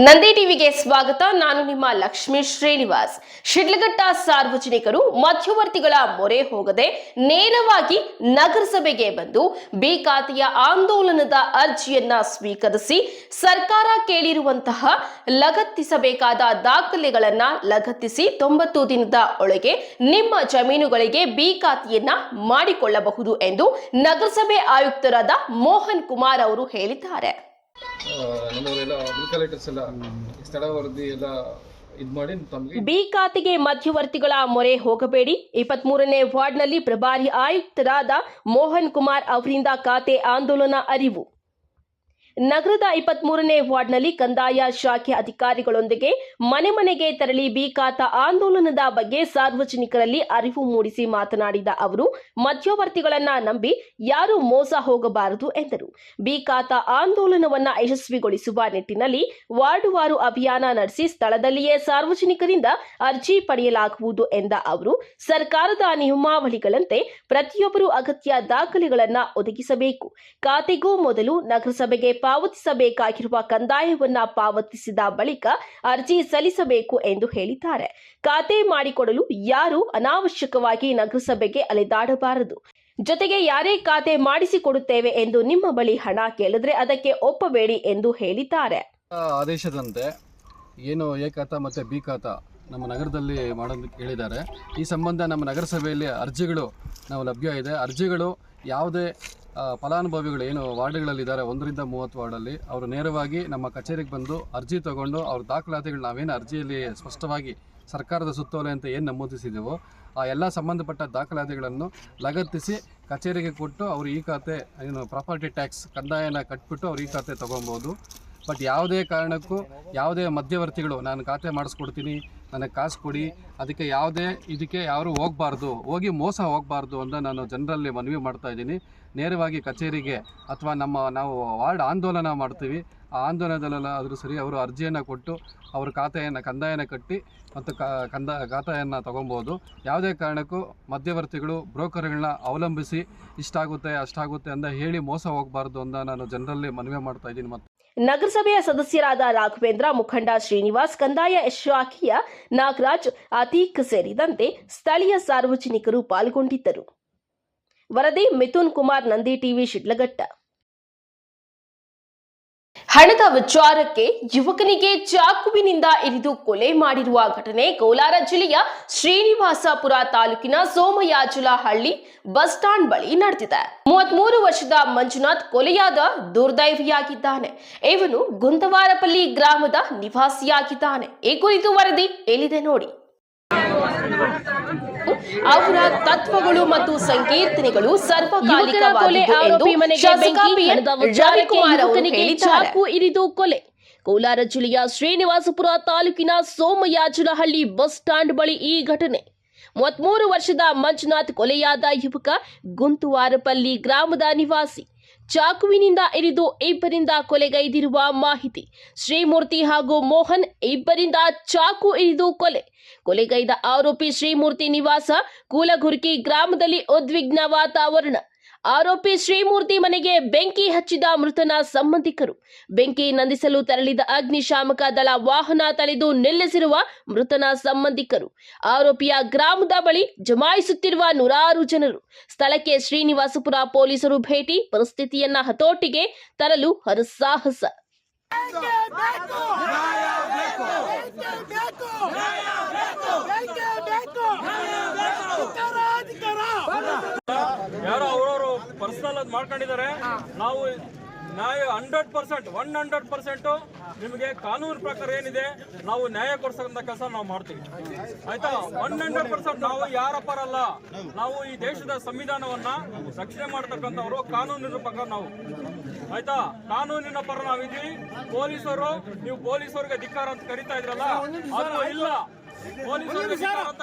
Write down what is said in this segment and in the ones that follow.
ನಂದಿ ಟಿವಿಗೆ ಸ್ವಾಗತ. ನಾನು ನಿಮ್ಮ ಲಕ್ಷ್ಮೀ ಶ್ರೀನಿವಾಸ್. ಶಿಡ್ಲಘಟ್ಟ ಸಾರ್ವಜನಿಕರು, ಮಧ್ಯವರ್ತಿಗಳ ಮೊರೆ ಹೋಗದೆ ನೇರವಾಗಿ ನಗರಸಭೆಗೆ ಬಂದು ಬಿ ಖಾತೆಯ ಆಂದೋಲನದ ಅರ್ಜಿಯನ್ನ ಸ್ವೀಕರಿಸಿ ಸರ್ಕಾರ ಕೇಳಿರುವಂತಹ ಲಗತ್ತಿಸಬೇಕಾದ ದಾಖಲೆಗಳನ್ನ ಲಗತ್ತಿಸಿ ತೊಂಬತ್ತು ದಿನದ ಒಳಗೆ ನಿಮ್ಮ ಜಮೀನುಗಳಿಗೆ ಬಿ ಖಾತೆಯನ್ನ ಮಾಡಿಕೊಳ್ಳಬಹುದು ಎಂದು ನಗರಸಭೆ ಆಯುಕ್ತರಾದ ಮೋಹನ್ ಕುಮಾರ್ ಅವರು ಹೇಳಿದ್ದಾರೆ. ಬಿ ಖಾತೆಗೆ ಮಧ್ಯವರ್ತಿಗಳ ಮೊರೆ ಹೋಗಬೇಡಿ. ಇಪ್ಪತ್ತ್ ಮೂರನೇ ವಾರ್ಡ್ನಲ್ಲಿ ಪ್ರಭಾರಿ ಆಯುಕ್ತರಾದ ಮೋಹನ್ ಕುಮಾರ್ ಅವರಿಂದ ಖಾತೆ ಆಂದೋಲನ ಅರಿವು. ನಗರದ ಇಪ್ಪತ್ತ್ ಮೂರನೇ ವಾರ್ಡ್ನಲ್ಲಿ ಕಂದಾಯ ಶಾಖೆ ಅಧಿಕಾರಿಗಳೊಂದಿಗೆ ಮನೆ ಮನೆಗೆ ತೆರಳಿ ಬೀಕಾತ ಆಂದೋಲನದ ಬಗ್ಗೆ ಸಾರ್ವಜನಿಕರಲ್ಲಿ ಅರಿವು ಮೂಡಿಸಿ ಮಾತನಾಡಿದ ಅವರು, ಮಧ್ಯವರ್ತಿಗಳನ್ನ ನಂಬಿ ಯಾರು ಮೋಸ ಹೋಗಬಾರದು ಎಂದರು. ಬೀಕಾತ ಆಂದೋಲನವನ್ನ ಯಶಸ್ವಿಗೊಳಿಸುವ ನಿಟ್ಟಿನಲ್ಲಿ ವಾರ್ಡುವಾರು ಅಭಿಯಾನ ನಡೆಸಿ ಸ್ಥಳದಲ್ಲಿಯೇ ಸಾರ್ವಜನಿಕರಿಂದ ಅರ್ಜಿ ಪಡೆಯಲಾಗುವುದು ಎಂದ ಅವರು, ಸರ್ಕಾರದ ನಿಯಮಾವಳಿಗಳಂತೆ ಪ್ರತಿಯೊಬ್ಬರು ಅಗತ್ಯ ದಾಖಲೆಗಳನ್ನ ಒದಗಿಸಬೇಕು. ಖಾತೆಗೂ ಮೊದಲು ನಗರಸಭೆಗೆ ಪಾವತಿಸಬೇಕಾಗಿರುವ ಕಂದಾಯವನ್ನ ಪಾವತಿಸಿದ ಬಳಿಕ ಅರ್ಜಿ ಸಲ್ಲಿಸಬೇಕು ಎಂದು ಹೇಳಿದ್ದಾರೆ. ಖಾತೆ ಮಾಡಿಕೊಡಲು ಯಾರು ಅನಾವಶ್ಯಕವಾಗಿ ನಗರಸಭೆಗೆ ಅಲೆದಾಡಬಾರದು. ಜೊತೆಗೆ ಯಾರೇ ಖಾತೆ ಮಾಡಿಸಿಕೊಡುತ್ತೇವೆ ಎಂದು ನಿಮ್ಮ ಬಳಿ ಹಣ ಕೇಳಿದ್ರೆ ಅದಕ್ಕೆ ಒಪ್ಪಬೇಡಿ ಎಂದು ಹೇಳಿದ್ದಾರೆ. ಆದೇಶದಂತೆ ಏನು ಎ ಖಾತಾ ಮತ್ತು ಬಿ ನಮ್ಮ ನಗರದಲ್ಲಿ ಮಾಡೋದು ಹೇಳಿದ್ದಾರೆ. ಈ ಸಂಬಂಧ ನಮ್ಮ ನಗರಸಭೆಯಲ್ಲಿ ಅರ್ಜಿಗಳು ನಾವು ಲಭ್ಯ ಇದೆ. ಅರ್ಜಿಗಳು ಯಾವುದೇ ಫಲಾನುಭವಿಗಳು ಏನು ವಾರ್ಡ್ಗಳಲ್ಲಿದ್ದಾರೆ, ಒಂದರಿಂದ ಮೂವತ್ತು ವಾರ್ಡಲ್ಲಿ, ಅವರು ನೇರವಾಗಿ ನಮ್ಮ ಕಚೇರಿಗೆ ಬಂದು ಅರ್ಜಿ ತಗೊಂಡು ಅವ್ರ ದಾಖಲಾತಿಗಳು ನಾವೇನು ಅರ್ಜಿಯಲ್ಲಿ ಸ್ಪಷ್ಟವಾಗಿ ಸರ್ಕಾರದ ಸುತ್ತೋಲೆ ಅಂತ ಏನು ನಮೂದಿಸಿದೆವೋ, ಆ ಎಲ್ಲ ಸಂಬಂಧಪಟ್ಟ ದಾಖಲಾತಿಗಳನ್ನು ಲಗತ್ತಿಸಿ ಕಚೇರಿಗೆ ಕೊಟ್ಟು ಅವರು ಈ ಖಾತೆ, ಏನು ಪ್ರಾಪರ್ಟಿ ಟ್ಯಾಕ್ಸ್ ಕಂದಾಯನ ಕಟ್ಬಿಟ್ಟು ಅವ್ರು ಈ ಖಾತೆ ತೊಗೊಬೋದು ಬಟ್ ಯಾವುದೇ ಕಾರಣಕ್ಕೂ ಯಾವುದೇ ಮಧ್ಯವರ್ತಿಗಳು, ನಾನು ಖಾತೆ ಮಾಡಿಸ್ಕೊಡ್ತೀನಿ ನನಗೆ ಕಾಸು ಕೊಡಿ, ಅದಕ್ಕೆ ಯಾವುದೇ ಇದಕ್ಕೆ ಯಾರು ಹೋಗಬಾರ್ದು, ಹೋಗಿ ಮೋಸ ಹೋಗಬಾರ್ದು ಅಂತ ನಾನು ಜನರಲ್ಲಿ ಮನವಿ ಮಾಡ್ತಾ ಇದ್ದೀನಿ. ನೇರವಾಗಿ ಕಚೇರಿಗೆ ಅಥವಾ ನಮ್ಮ ನಾವು ವಾರ್ಡ್ ಆಂದೋಲನ ಮಾಡ್ತೀವಿ. ಆ ಆಂದೋಲನದಲ್ಲೆಲ್ಲ ಆದರೂ ಸರಿ ಅವರು ಅರ್ಜಿಯನ್ನು ಕೊಟ್ಟು ಅವ್ರ ಖಾತೆಯನ್ನು, ಕಂದಾಯನ ಕಟ್ಟಿ ಮತ್ತು ಕಂದ, ಖಾತೆಯನ್ನು ತೊಗೊಬೋದು ಯಾವುದೇ ಕಾರಣಕ್ಕೂ ಮಧ್ಯವರ್ತಿಗಳು, ಬ್ರೋಕರ್ಗಳನ್ನ ಅವಲಂಬಿಸಿ ಇಷ್ಟಾಗುತ್ತೆ, ಅಷ್ಟಾಗುತ್ತೆ ಅಂತ ಹೇಳಿ ಮೋಸ ಹೋಗಬಾರ್ದು ಅಂತ ನಾನು ಜನರಲ್ಲಿ ಮನವಿ ಮಾಡ್ತಾ ಇದ್ದೀನಿ ಮತ್ತು. ನಗರಸಭೆಯ ಸದಸ್ಯರಾದ ರಾಘವೇಂದ್ರ, ಮುಖಂಡ ಶ್ರೀನಿವಾಸ್, ಕಂದಾಯ ಶಾಖೆಯ ನಾಗರಾಜ್, ಅತೀಕ್ ಸೇರಿದಂತೆ ಸ್ಥಳೀಯ ಸಾರ್ವಜನಿಕರು ಪಾಲ್ಗೊಂಡಿದ್ದರು. ವರದಿ ಮಿಥುನ್ ಕುಮಾರ್, ನಂದಿ ಟಿವಿ, ಶಿಡ್ಲಘಟ್ಟ. ಹಣದ ವಿಚಾರಕ್ಕೆ ಯುವಕನಿಗೆ ಚಾಕುವಿನಿಂದ ಇರಿದು ಕೊಲೆ ಮಾಡಿರುವ ಘಟನೆ ಕೋಲಾರ ಜಿಲ್ಲೆಯ ಶ್ರೀನಿವಾಸಪುರ ತಾಲೂಕಿನ ಸೋಮಯಾಜುಲಹಳ್ಳಿ ಬಸ್ ಸ್ಟಾಂಡ್ ಬಳಿ ನಡೆದಿದೆ. ಮೂವತ್ಮೂರು ವರ್ಷದ ಮಂಜುನಾಥ್ ಕೊಲೆಯಾದ ದುರ್ದೈವಿಯಾಗಿದ್ದಾನೆ. ಇವನು ಗುಂತವಾರಪಲ್ಲಿ ಗ್ರಾಮದ ನಿವಾಸಿಯಾಗಿದ್ದಾನೆ. ಈ ಕುರಿತು ವರದಿ ಎಲ್ಲಿದೆ ನೋಡಿ. ಅವರ ತತ್ವಗಳು ಮತ್ತು ಸಂಕೀರ್ತನೆಗಳು ಚಾಕು ಇರಿದು ಕೊಲೆ. ಕೋಲಾರ ಜಿಲ್ಲೆಯ ಶ್ರೀನಿವಾಸಪುರ ತಾಲೂಕಿನ ಸೋಮಯಾಜನಹಳ್ಳಿ ಬಸ್ ಸ್ಟಾಂಡ್ ಬಳಿ ಈ ಘಟನೆ. ಮೂವತ್ಮೂರು ವರ್ಷದ ಮಂಜುನಾಥ್ ಕೊಲೆಯಾದ ಯುವಕ ಗುಂತುವಾರಪಲ್ಲಿ ಗ್ರಾಮದ ನಿವಾಸಿ. ಚಾಕುವಿನಿಂದ ಇರಿದು ಇಬ್ಬರಿಂದ ಕೊಲೆಗೈದಿರುವ ಮಾಹಿತಿ. ಶ್ರೀಮೂರ್ತಿ ಹಾಗೂ ಮೋಹನ್ ಇಬ್ಬರಿಂದ ಚಾಕು ಇರಿದು ಕೊಲೆ. ಕೊಲೆಗೈದ ಆರೋಪಿ ಶ್ರೀಮೂರ್ತಿ ನಿವಾಸ ಕೂಲಗುರ್ಕಿ ಗ್ರಾಮದಲ್ಲಿ ಉದ್ವಿಗ್ನ ವಾತಾವರಣ. ಆರೋಪಿ ಶ್ರೀಮೂರ್ತಿ ಮನೆಗೆ ಬೆಂಕಿ ಹಚ್ಚಿದ ಮೃತನ ಸಂಬಂಧಿಕರು. ಬೆಂಕಿ ನಂದಿಸಲು ತೆರಳಿದ ಅಗ್ನಿಶಾಮಕ ದಳ ವಾಹನ ತಳೆದು ನಿಲ್ಲಿಸಿರುವ ಮೃತನ ಸಂಬಂಧಿಕರು. ಆರೋಪಿಯ ಗ್ರಾಮದ ಬಳಿ ಜಮಾಯಿಸುತ್ತಿರುವ ನೂರಾರು ಜನರು. ಸ್ಥಳಕ್ಕೆ ಶ್ರೀನಿವಾಸಪುರ ಪೊಲೀಸರು ಭೇಟಿ, ಪರಿಸ್ಥಿತಿಯನ್ನ ಹತೋಟಿಗೆ ತರಲು ಹರಸಾಹಸ. ಪರ್ಸನಲ್ ಅದ್ ಮಾಡ್ಕೊಂಡಿದ್ದಾರೆ. ನಾವು ನ್ಯಾಯ hundred percent one hundred percent ನಿಮಗೆ ಕಾನೂನು ಪ್ರಕಾರ ಏನಿದೆ ನಾವು ನ್ಯಾಯ ಕೊಡ್ಸಕ್ಕಂತ ಕೆಲಸ ನಾವು ಮಾಡ್ತೀವಿ. ಆಯ್ತಾ? ಒನ್ ಹಂಡ್ರೆಡ್ ಪರ್ಸೆಂಟ್ ನಾವು ಯಾರಪ್ಪರಲ್ಲ ನಾವು ಈ ದೇಶದ ಸಂವಿಧಾನವನ್ನ ರಕ್ಷಣೆ ಮಾಡ್ತಕ್ಕಂಥವ್ರು ಕಾನೂನಿನ ಪ್ರಕಾರ ನಾವು. ಆಯ್ತಾ? ಕಾನೂನಿನ ಪರ ನಾವಿದ್ವಿ ಪೊಲೀಸರು ನೀವು ಪೊಲೀಸರಿಗೆ ಧಿಕ್ಕಾರ ಅಂತ ಕರಿತಾ ಇದ್ರಲ್ಲ? ಅದು ಇಲ್ಲ. ಪೊಲೀಸರಿಗೆ ಧಿಕ್ಕಾರ ಅಂತ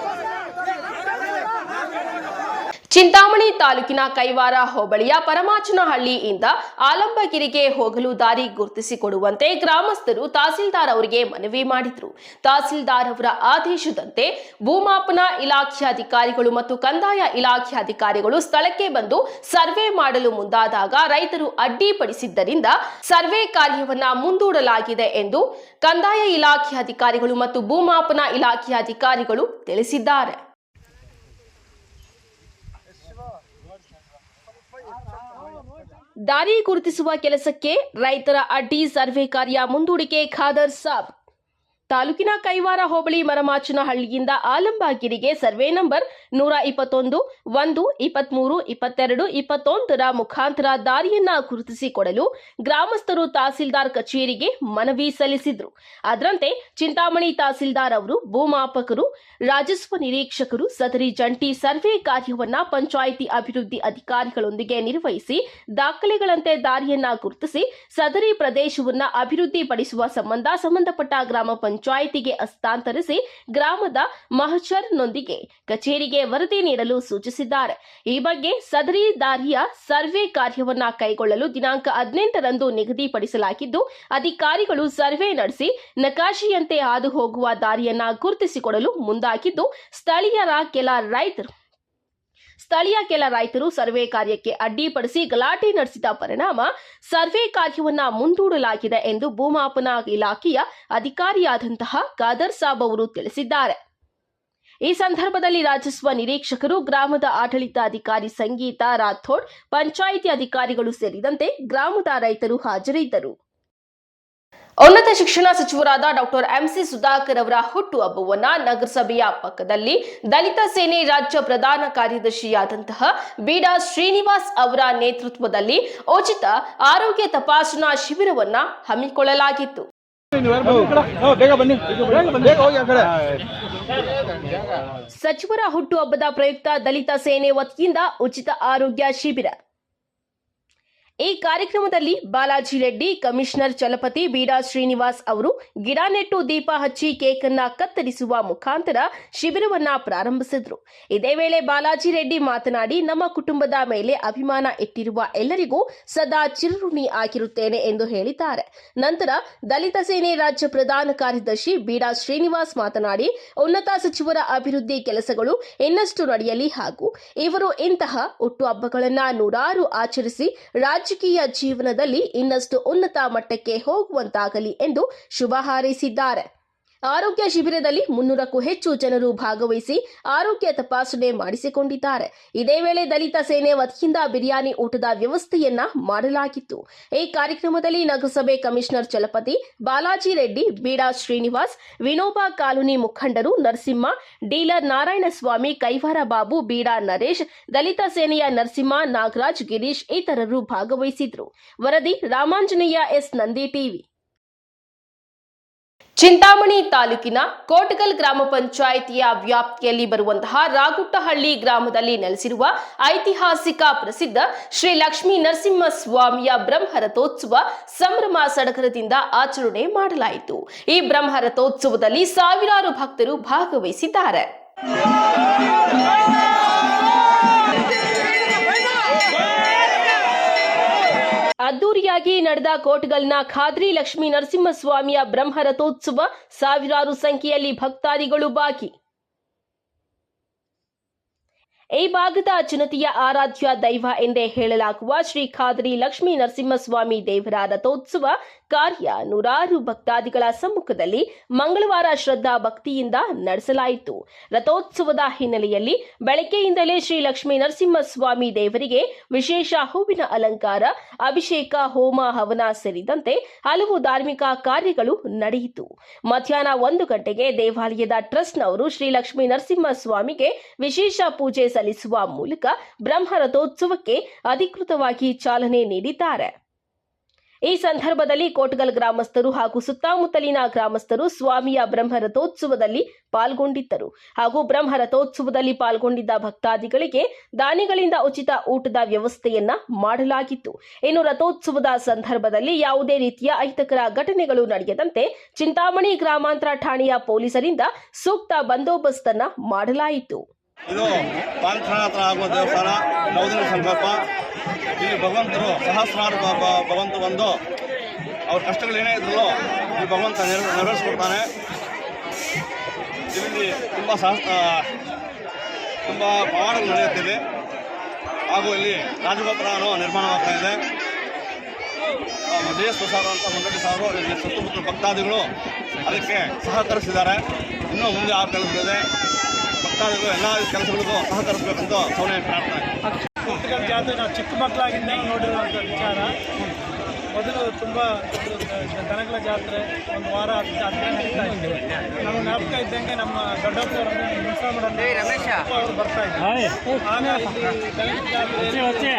ಚಿಂತಾಮಣಿ ತಾಲೂಕಿನ ಕೈವಾರ ಹೋಬಳಿಯ ಪರಮಾಚನಹಳ್ಳಿಯಿಂದ ಆಲಂಬಗಿರಿಗೆ ಹೋಗಲು ದಾರಿ ಗುರುತಿಸಿಕೊಡುವಂತೆ ಗ್ರಾಮಸ್ಥರು ತಹಸೀಲ್ದಾರ್ ಅವರಿಗೆ ಮನವಿ ಮಾಡಿದರು. ತಹಸೀಲ್ದಾರ್ ಅವರ ಆದೇಶದಂತೆ ಭೂಮಾಪನ ಇಲಾಖೆ ಅಧಿಕಾರಿಗಳು ಮತ್ತು ಕಂದಾಯ ಇಲಾಖೆ ಅಧಿಕಾರಿಗಳು ಸ್ಥಳಕ್ಕೆ ಬಂದು ಸರ್ವೆ ಮಾಡಲು ಮುಂದಾದಾಗ ರೈತರು ಅಡ್ಡಿಪಡಿಸಿದ್ದರಿಂದ ಸರ್ವೆ ಕಾರ್ಯವನ್ನ ಮುಂದೂಡಲಾಗಿದೆ ಎಂದು ಕಂದಾಯ ಇಲಾಖೆ ಅಧಿಕಾರಿಗಳು ಮತ್ತು ಭೂಮಾಪನ ಇಲಾಖೆ ಅಧಿಕಾರಿಗಳು ತಿಳಿಸಿದ್ದಾರೆ. ದಾರಿ ಗುರುತಿಸುವ ಕೆಲಸಕ್ಕೆ ರೈತರ ಅಡ್ಡಿ ಸರ್ವೆ ಕಾರ್ಯ ಮುಂದೂಡಿಕೆ ಖಾದರ್ ಸಾಬ್. ತಾಲೂಕಿನ ಕೈವಾರ ಹೋಬಳಿ ಮರಮಾಚನಹಳ್ಳಿಯಿಂದ ಆಲಂಬಾಗಿರಿಗೆ ಸರ್ವೆ ನಂಬರ್ ನೂರ ಇಪ್ಪತ್ತೊಂದು, ಒಂದು, ಇಪ್ಪತ್ಮೂರು, ಇಪ್ಪತ್ತೆರಡು, ಇಪ್ಪತ್ತೊಂದರ ಮುಖಾಂತರ ದಾರಿಯನ್ನ ಗುರುತಿಸಿಕೊಡಲು ಗ್ರಾಮಸ್ಥರು ತಹಸೀಲ್ದಾರ್ ಕಚೇರಿಗೆ ಮನವಿ ಸಲ್ಲಿಸಿದ್ರು. ಅದರಂತೆ ಚಿಂತಾಮಣಿ ತಹಸೀಲ್ದಾರ್ ಅವರು, ಭೂಮಾಪಕರು, ರಾಜಸ್ವ ನಿರೀಕ್ಷಕರು ಸದರಿ ಜಂಟಿ ಸರ್ವೆ ಕಾರ್ಯವನ್ನ ಪಂಚಾಯಿತಿ ಅಭಿವೃದ್ಧಿ ಅಧಿಕಾರಿಗಳೊಂದಿಗೆ ನಿರ್ವಹಿಸಿ ದಾಖಲೆಗಳಂತೆ ದಾರಿಯನ್ನ ಗುರುತಿಸಿ ಸದರಿ ಪ್ರದೇಶವನ್ನ ಅಭಿವೃದ್ಧಿಪಡಿಸುವ ಸಂಬಂಧ ಸಂಬಂಧಪಟ್ಟ ಗ್ರಾಮ ಪಂಚಾಯಿತಿಗೆ ಹಸ್ತಾಂತರಿಸಿ ಗ್ರಾಮದ ಮಹಚರ್ನೊಂದಿಗೆ ಕಚೇರಿಗೆ ವರದಿ ನೀಡಲು ಸೂಚಿಸಿದ್ದಾರೆ. ಈ ಬಗ್ಗೆ ಸದರಿ ದಾರಿಯ ಸರ್ವೆ ಕಾರ್ಯವನ್ನ ಕೈಗೊಳ್ಳಲು ದಿನಾಂಕ ಹದಿನೆಂಟರಂದು ನಿಗದಿಪಡಿಸಲಾಗಿದ್ದು, ಅಧಿಕಾರಿಗಳು ಸರ್ವೆ ನಡೆಸಿ ನಕಾಶಿಯಂತೆ ಹಾದು ಹೋಗುವ ದಾರಿಯನ್ನ ಗುರುತಿಸಿಕೊಡಲು ಮುಂದಾಗಿದ್ದು, ಸ್ಥಳೀಯರ ಕೆಲ ರೈತರು ಸ್ಥಳೀಯ ಕೆಲ ರೈತರು ಸರ್ವೆ ಕಾರ್ಯಕ್ಕೆ ಅಡ್ಡಿಪಡಿಸಿ ಗಲಾಟೆ ನಡೆಸಿದ ಪರಿಣಾಮ ಸರ್ವೆ ಕಾರ್ಯವನ್ನ ಮುಂದೂಡಲಾಗಿದೆ ಎಂದು ಭೂಮಾಪನ ಇಲಾಖೆಯ ಅಧಿಕಾರಿಯಾದಂತಹ ಖಾದರ್ ಸಾಬ್ ಅವರು ತಿಳಿಸಿದ್ದಾರೆ. ಈ ಸಂದರ್ಭದಲ್ಲಿ ರಾಜಸ್ವ ನಿರೀಕ್ಷಕರು, ಗ್ರಾಮದ ಆಡಳಿತಾಧಿಕಾರಿ ಸಂಗೀತ ರಾಥೋಡ್, ಪಂಚಾಯಿತಿ ಅಧಿಕಾರಿಗಳು ಸೇರಿದಂತೆ ಗ್ರಾಮದ ರೈತರು ಹಾಜರಿದ್ದರು. ಉನ್ನತ ಶಿಕ್ಷಣ ಸಚಿವರಾದ ಡಾಕ್ಟರ್ ಎಂಸಿ ಸುಧಾಕರ್ ಅವರ ಹುಟ್ಟುಹಬ್ಬವನ್ನ ನಗರಸಭೆಯ ಪಕ್ಕದಲ್ಲಿ ದಲಿತ ಸೇನೆ ರಾಜ್ಯ ಪ್ರಧಾನ ಕಾರ್ಯದರ್ಶಿಯಾದಂತಹ ಬೀಡಾ ಶ್ರೀನಿವಾಸ್ ಅವರ ನೇತೃತ್ವದಲ್ಲಿ ಉಚಿತ ಆರೋಗ್ಯ ತಪಾಸಣಾ ಶಿಬಿರವನ್ನ ಹಮ್ಮಿಕೊಳ್ಳಲಾಗಿತ್ತು. ಸಚಿವರ ಹುಟ್ಟುಹಬ್ಬದ ಪ್ರಯುಕ್ತ ದಲಿತ ಸೇನೆ ವತಿಯಿಂದ ಉಚಿತ ಆರೋಗ್ಯ ಶಿಬಿರ ಈ ಕಾರ್ಯಕ್ರಮದಲ್ಲಿ ಬಾಲಾಜಿ ರೆಡ್ಡಿ, ಕಮಿಷನರ್ ಚಲಪತಿ ಬೀಡಾ ಶ್ರೀನಿವಾಸ್ ಅವರು ಗಿಡ ನೆಟ್ಟು ದೀಪ ಹಚ್ಚಿ ಕೇಕ್ ಅನ್ನ ಕತ್ತರಿಸುವ ಮುಖಾಂತರ ಶಿಬಿರವನ್ನ ಪ್ರಾರಂಭಿಸಿದ್ರು. ಇದೇ ವೇಳೆ ಬಾಲಾಜಿ ರೆಡ್ಡಿ ಮಾತನಾಡಿ, ನಮ್ಮ ಕುಟುಂಬದ ಮೇಲೆ ಅಭಿಮಾನ ಇಟ್ಟಿರುವ ಎಲ್ಲರಿಗೂ ಸದಾ ಚಿರುಣಿ ಆಗಿರುತ್ತೇನೆ ಎಂದು ಹೇಳಿದ್ದಾರೆ. ನಂತರ ದಲಿತ ಸೇನೆ ರಾಜ್ಯ ಪ್ರಧಾನ ಕಾರ್ಯದರ್ಶಿ ಬೀಡಾ ಶ್ರೀನಿವಾಸ್ ಮಾತನಾಡಿ, ಉನ್ನತ ಸಚಿವರ ಅಭಿವೃದ್ಧಿ ಕೆಲಸಗಳು ಇನ್ನಷ್ಟು ನಡೆಯಲಿ ಹಾಗೂ ಇವರು ಇಂತಹ ಹುಟ್ಟುಹಬ್ಬಗಳನ್ನ ನೂರಾರು ಆಚರಿಸಿ ರಾಜಕೀಯ ಜೀವನದಲ್ಲಿ ಇನ್ನಷ್ಟು ಉನ್ನತ ಮಟ್ಟಕ್ಕೆ ಹೋಗುವಂತಾಗಲಿ ಎಂದು ಶುಭ ಹಾರೈಸಿದ್ದಾರೆ. ಆರೋಗ್ಯ ಶಿಬಿರದಲ್ಲಿ ಮುನ್ನೂರಕ್ಕೂ ಹೆಚ್ಚು ಜನರು ಭಾಗವಹಿಸಿ ಆರೋಗ್ಯ ತಪಾಸಣೆ ಮಾಡಿಸಿಕೊಂಡಿದ್ದಾರೆ. ಇದೇ ವೇಳೆ ದಲಿತ ಸೇನೆ ವತಿಯಿಂದ ಬಿರಿಯಾನಿ ಊಟದ ವ್ಯವಸ್ಥೆಯನ್ನ ಮಾಡಲಾಗಿತ್ತು. ಈ ಕಾರ್ಯಕ್ರಮದಲ್ಲಿ ನಗರಸಭೆ ಕಮಿಷನರ್ ಚಲಪತಿ ಬಾಲಾಜಿ ರೆಡ್ಡಿ, ಬೀಡಾ ಶ್ರೀನಿವಾಸ್, ವಿನೋಬಾ ಕಾಲೋನಿ ಮುಖಂಡರು ನರಸಿಂಹ, ಡೀಲರ್ ನಾರಾಯಣಸ್ವಾಮಿ, ಕೈವಾರ ಬಾಬು, ಬೀಡಾ ನರೇಶ್, ದಲಿತ ಸೇನೆಯ ನರಸಿಂಹ, ನಾಗರಾಜ್, ಗಿರೀಶ್ ಇತರರು ಭಾಗವಹಿಸಿದ್ರು ವರದಿ ರಾಮಾಂಜನೇಯ ಎಸ್. ನಂದಿ ಟಿವಿ. ಚಿಂತಾಮಣಿ ತಾಲೂಕಿನ ಕೋಟಗಲ್ ಗ್ರಾಮ ಪಂಚಾಯಿತಿಯ ವ್ಯಾಪ್ತಿಯಲ್ಲಿ ಬರುವಂತಹ ರಾಗುಟ್ಟಹಳ್ಳಿ ಗ್ರಾಮದಲ್ಲಿ ನೆಲೆಸಿರುವ ಐತಿಹಾಸಿಕ ಪ್ರಸಿದ್ಧ ಶ್ರೀ ಲಕ್ಷ್ಮೀ ನರಸಿಂಹ ಸ್ವಾಮಿಯ ಬ್ರಹ್ಮರಥೋತ್ಸವ ಸಂಭ್ರಮ ಸಡಗರದಿಂದ ಆಚರಣೆ ಮಾಡಲಾಯಿತು. ಈ ಬ್ರಹ್ಮರಥೋತ್ಸವದಲ್ಲಿ ಸಾವಿರಾರು ಭಕ್ತರು ಭಾಗವಹಿಸಿದ್ದಾರೆ. ಅದ್ದೂರಿಯಾಗಿ ನಡೆದ ಕೋಟ್ಗಲ್ನ ಖಾದ್ರಿ ಲಕ್ಷ್ಮೀ ನರಸಿಂಹಸ್ವಾಮಿಯ ಬ್ರಹ್ಮರಥೋತ್ಸವ ಸಾವಿರಾರು ಸಂಖ್ಯೆಯಲ್ಲಿ ಭಕ್ತಾದಿಗಳು ಬಾಕಿ. ಈ ಭಾಗದ ಜನತೆಯ ಆರಾಧ್ಯ ದೈವ ಎಂದೇ ಹೇಳಲಾಗುವ ಶ್ರೀ ಖಾದ್ರಿ ಲಕ್ಷ್ಮೀ ನರಸಿಂಹಸ್ವಾಮಿ ದೇವರ ರಥೋತ್ಸವ ಕಾರ್ಯ ನೂರಾರು ಭಕ್ತಾದಿಗಳ ಸಮ್ಮುಖದಲ್ಲಿ ಮಂಗಳವಾರ ಶ್ರದ್ಧಾ ಭಕ್ತಿಯಿಂದ ನಡೆಸಲಾಯಿತು. ರಥೋತ್ಸವದ ಹಿನ್ನೆಲೆಯಲ್ಲಿ ಬೆಳಗ್ಗೆಯಿಂದಲೇ ಶ್ರೀ ಲಕ್ಷ್ಮೀ ನರಸಿಂಹಸ್ವಾಮಿ ದೇವರಿಗೆ ವಿಶೇಷ ಹೂವಿನ ಅಲಂಕಾರ, ಅಭಿಷೇಕ, ಹೋಮ, ಹವನ ಸೇರಿದಂತೆ ಹಲವು ಧಾರ್ಮಿಕ ಕಾರ್ಯಗಳು ನಡೆಯಿತು. ಮಧ್ಯಾಹ್ನ ಒಂದು ಗಂಟೆಗೆ ದೇವಾಲಯದ ಟ್ರಸ್ಟ್ನವರು ಶ್ರೀ ಲಕ್ಷ್ಮೀ ನರಸಿಂಹಸ್ವಾಮಿಗೆ ವಿಶೇಷ ಪೂಜೆ ಸಲ್ಲಿಸುವ ಮೂಲಕ ಬ್ರಹ್ಮ ರಥೋತ್ಸವಕ್ಕೆ ಅಧಿಕೃತವಾಗಿ ಚಾಲನೆ ನೀಡಿದ್ದಾರೆ. ಈ ಸಂದರ್ಭದಲ್ಲಿ ಕೋಟಗಲ್ ಗ್ರಾಮಸ್ಥರು ಹಾಗೂ ಸುತ್ತಮುತ್ತಲಿನ ಗ್ರಾಮಸ್ಥರು ಸ್ವಾಮಿಯ ಬ್ರಹ್ಮರಥೋತ್ಸವದಲ್ಲಿ ಪಾಲ್ಗೊಂಡಿದ್ದರು. ಹಾಗೂ ಬ್ರಹ್ಮರಥೋತ್ಸವದಲ್ಲಿ ಪಾಲ್ಗೊಂಡಿದ್ದ ಭಕ್ತಾದಿಗಳಿಗೆ ದಾನಿಗಳಿಂದ ಉಚಿತ ಊಟದ ವ್ಯವಸ್ಥೆಯನ್ನ ಮಾಡಲಾಗಿತ್ತು. ಇನ್ನು ರಥೋತ್ಸವದ ಸಂದರ್ಭದಲ್ಲಿ ಯಾವುದೇ ರೀತಿಯ ಅಹಿತಕರ ಘಟನೆಗಳು ನಡೆಯದಂತೆ ಚಿಂತಾಮಣಿ ಗ್ರಾಮಾಂತರ ಠಾಣೆಯ ಪೊಲೀಸರಿಂದ ಸೂಕ್ತ ಬಂದೋಬಸ್ತನ್ನ ಮಾಡಲಾಯಿತು. ಇದು ಆಗುವ ದೇವಸ್ಥಾನ ಸಂಕಲ್ಪ ಇಲ್ಲಿ ಭಗವಂತರು ಸಹಸ್ರಾರು ಭಗವಂತ ಬಂದು ಅವ್ರ ಕಷ್ಟಗಳೇನೇ ಇದ್ರು ಈ ಭಗವಂತ ನೆರ ನೆರವೇರಿಸ್ಕೊಡ್ತಾನೆ. ಇಲ್ಲಿ ತುಂಬ ಸಹ ತುಂಬ ಪವಾಡಗಳು ನಡೆಯುತ್ತಿದೆ ಹಾಗೂ ಇಲ್ಲಿ ರಾಜಗೋಪುರನು ನಿರ್ಮಾಣವಾಗ್ತಾ ಇದೆ. ಎಸ್ ಪ್ರಸಾದ್ ಅಂತ ಮಂಡಳಿ ಸಾರು, ಇಲ್ಲಿ ಸುತ್ತಮುತ್ತಲ ಭಕ್ತಾದಿಗಳು ಅದಕ್ಕೆ ಸಹಕರಿಸಿದ್ದಾರೆ. ಇನ್ನೂ ಮುಂದೆ ಆ ಕೆಲಸಗಳಿದೆ. ಭಕ್ತಾದಿಗಳು ಎಲ್ಲ ಕೆಲಸಗಳಿಗೂ ಸಹಕರಿಸಬೇಕಂತ ಸೌನ್ಯ ಪ್ರಾರ್ಥನೆ. ಕುಟ್ಟಿಗಳ ಜಾತ್ರೆ ನಾವು ಚಿಕ್ಕ ಮಕ್ಕಳಾಗಿಂದ ನೋಡಿರುವಂಥ ವಿಚಾರ ಮೊದಲು ತುಂಬ ದನಗಳ ಜಾತ್ರೆ ಒಂದು ವಾರ ಹತ್ತು ಹದಿನೈದು ನಮ್ಮ ಜ್ಞಾಪಕ ಇದ್ದಂಗೆ ನಮ್ಮ ದೊಡ್ಡಪ್ಪ ರಮೇಶ. ಅವರು ಬರ್ತಾ ಇದ್ರು. ಆಗ ಇಲ್ಲಿ ದನಗಳ ಜಾತ್ರೆ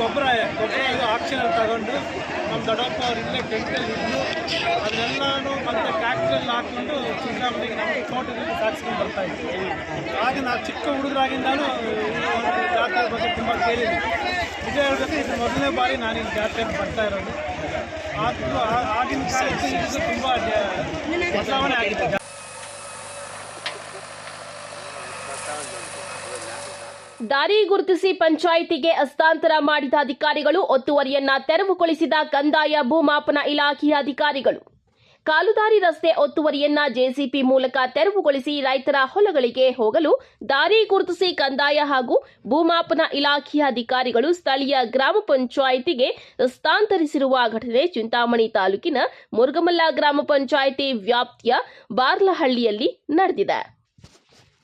ಗೊಬ್ಬರ ಗೊಬ್ಬರ ಇದು ಆಕ್ಷನಲ್ಲಿ ತಗೊಂಡು ನಮ್ಮ ದೊಡ್ಡಪ್ಪ ಅವ್ರ ಇಲ್ಲೇ ಕೆಂಟಲ್ಲಿ ಇದ್ದು ಅದನ್ನೆಲ್ಲನೂ ಮತ್ತೆ ಟ್ಯಾಕ್ಟ್ರಲ್ಲಿ ಹಾಕೊಂಡು ಚಿಂತಾಮಣಿಗೆ ನಮ್ಮ ತೋಟದಲ್ಲಿ ಸಾಗಿಸ್ಕೊಂಡು ಬರ್ತಾ ಇದ್ವಿ ಆಗ ನಾವು ಚಿಕ್ಕ ಹುಡುಗರಾಗಿಂದಾನು ಈ ಒಂದು ಜಾತ್ರೆ ಬಗ್ಗೆ ತುಂಬ ಕೇಳಿದ್ವಿ. ದಾರಿ ಗುರುತಿಸಿ ಪಂಚಾಯಿತಿಗೆ ಹಸ್ತಾಂತರ ಮಾಡಿದ ಅಧಿಕಾರಿಗಳು ಒತ್ತುವರಿಯನ್ನ ತೆರವುಗೊಳಿಸಿದ ಕಂದಾಯ ಭೂಮಾಪನ ಇಲಾಖೆಯ ಅಧಿಕಾರಿಗಳು. ಕಾಲುದಾರಿ ರಸ್ತೆ ಒತ್ತುವರಿಯನ್ನ ಜೆಸಿಪಿ ಮೂಲಕ ತೆರವುಗೊಳಿಸಿ ರೈತರ ಹೊಲಗಳಿಗೆ ಹೋಗಲು ದಾರಿ ಗುರುತಿಸಿ ಕಂದಾಯ ಹಾಗೂ ಭೂಮಾಪನ ಇಲಾಖೆಯ ಅಧಿಕಾರಿಗಳು ಸ್ಥಳೀಯ ಗ್ರಾಮ ಪಂಚಾಯಿತಿಗೆ ಹಸ್ತಾಂತರಿಸಿರುವ ಘಟನೆ ಚಿಂತಾಮಣಿ ತಾಲೂಕಿನ ಮುರುಗಮಲ್ಲ ಗ್ರಾಮ ಪಂಚಾಯಿತಿ ವ್ಯಾಪ್ತಿಯ ಬಾರ್ಲಹಳ್ಳಿಯಲ್ಲಿ ನಡೆದಿದೆ.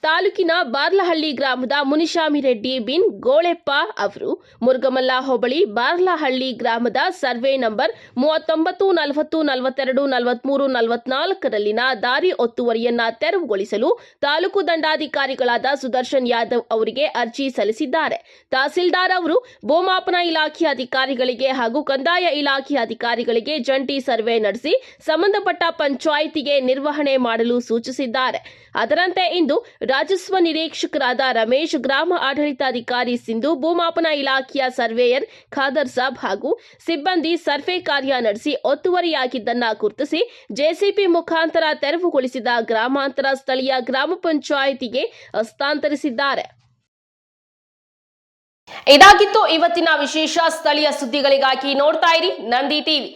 ತಾಲೂಕಿನ ಬಾರ್ಲಹಳ್ಳಿ ಗ್ರಾಮದ ಮುನಿಶಾಮಿ ರೆಡ್ಡಿ ಬಿನ್ ಗೋಳೆಪ್ಪ ಅವರು. ಮುರುಗಮಲ್ಲ ಹೋಬಳಿ ಬಾರ್ಲಹಳ್ಳಿ ಗ್ರಾಮದ ಸರ್ವೆ ನಂಬರ್ ಮೂವತ್ತೊಂಬತ್ತು, ನಲವತ್ತು, ನಲವತ್ತೆರಡು, ನಲವತ್ಮೂರು, ನಲವತ್ನಾಲ್ಕರಲ್ಲಿನ ದಾರಿ ಒತ್ತುವರಿಯನ್ನ ತೆರವುಗೊಳಿಸಲು ತಾಲೂಕು ದಂಡಾಧಿಕಾರಿಗಳಾದ ಸುದರ್ಶನ್ ಯಾದವ್ ಅವರಿಗೆ ಅರ್ಜಿ ಸಲ್ಲಿಸಿದ್ದಾರೆ. ತಹಸೀಲ್ದಾರ್ ಅವರು ಭೂಮಾಪನ ಇಲಾಖೆ ಅಧಿಕಾರಿಗಳಿಗೆ ಹಾಗೂ ಕಂದಾಯ ಇಲಾಖೆ ಅಧಿಕಾರಿಗಳಿಗೆ ಜಂಟಿ ಸರ್ವೆ ನಡೆಸಿ ಸಂಬಂಧಪಟ್ಟ ಪಂಚಾಯಿತಿಗೆ ನಿರ್ವಹಣೆ ಮಾಡಲು ಸೂಚಿಸಿದ್ದಾರೆ. ಅದರಂತೆ ಇಂದು ರಾಜಸ್ವ ನಿರೀಕ್ಷಕರಾದ ರಮೇಶ್, ಗ್ರಾಮ ಆಡಳಿತಾಧಿಕಾರಿ ಸಿಂಧು, ಭೂಮಾಪನ ಇಲಾಖೆಯ ಸರ್ವೇಯರ್ ಖಾದರ್ ಸಾಬ್ ಹಾಗೂ ಸಿಬ್ಬಂದಿ ಸರ್ವೆ ಕಾರ್ಯ ನಡೆಸಿ ಒತ್ತುವರಿಯಾಗಿದ್ದನ್ನ ಗುರುತಿಸಿ ಜೆಸಿಪಿ ಮುಖಾಂತರ ತೆರವುಗೊಳಿಸಿದ ಗ್ರಾಮಾಂತರ ಸ್ಥಳೀಯ ಗ್ರಾಮ ಪಂಚಾಯಿತಿಗೆ ಹಸ್ತಾಂತರಿಸಿದ್ದಾರೆ. ಇದಾಗಿತ್ತು ಇವತ್ತಿನ ವಿಶೇಷ ಸ್ಥಳೀಯ ಸುದ್ದಿಗಳಿಗಾಗಿ ನೋಡ್ತಾ ಇರಿ ನಂದಿ ಟಿವಿ.